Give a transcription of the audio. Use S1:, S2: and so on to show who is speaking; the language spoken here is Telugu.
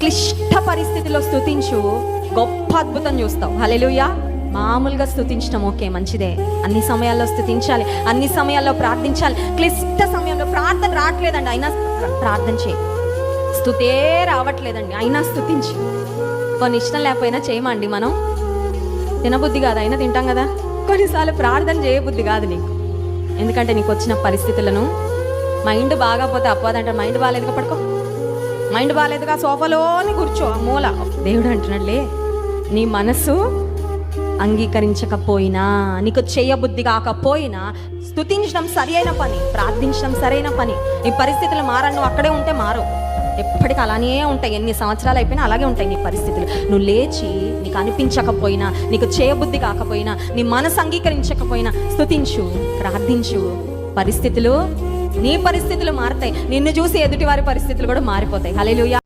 S1: క్లిష్ట పరిస్థితిలో స్తుతించు. గొప్ప అద్భుతం చూస్తావు. హలెలుయా మామూలుగా స్థుతించడం ఓకే మంచిదే. అన్ని సమయాల్లో స్థుతించాలి అన్ని సమయాల్లో ప్రార్థించాలి. క్లిష్ట సమయంలో ప్రార్థన రావట్లేదండి అయినా ప్రార్థన చేయి. స్థుతే రావట్లేదండి అయినా స్తుతించి. కొన్ని ఇష్టం లేకపోయినా చేయమండి మనం. తినబుద్ధి కాదు అయినా తింటాం కదా. కొన్నిసార్లు ప్రార్థన చేయబుద్ధి కాదు నీకు. ఎందుకంటే నీకు వచ్చిన పరిస్థితులను మైండ్ బాగాపోతే అప్పదంటే మైండ్ బాగాలేదు పడుకో. మైండ్ బాగాలేదుగా సోఫాలోని కూర్చో ఆ మూల. దేవుడు అంటున్నాడులే నీ మనసు అంగీకరించకపోయినా నీకు చేయబుద్ధి కాకపోయినా స్తుతించడం సరి అయిన పని ప్రార్థించడం సరైన పని. నీ పరిస్థితులు మారను నువ్వు అక్కడే ఉంటే మారవు. ఎప్పటికీ అలానే ఉంటాయి ఎన్ని సంవత్సరాలు అయిపోయినా అలాగే ఉంటాయి నీ పరిస్థితులు. నువ్వు లేచి నీకు అనిపించకపోయినా నీకు చేయబుద్ధి కాకపోయినా నీ మనసు అంగీకరించకపోయినా స్తుతించు ప్రార్థించు. పరిస్థితులు నీ పరిస్థితులు మారుతాయి. నిన్ను చూసి ఎదుటి వారి పరిస్థితులు కూడా మారిపోతాయి. హల్లెలూయా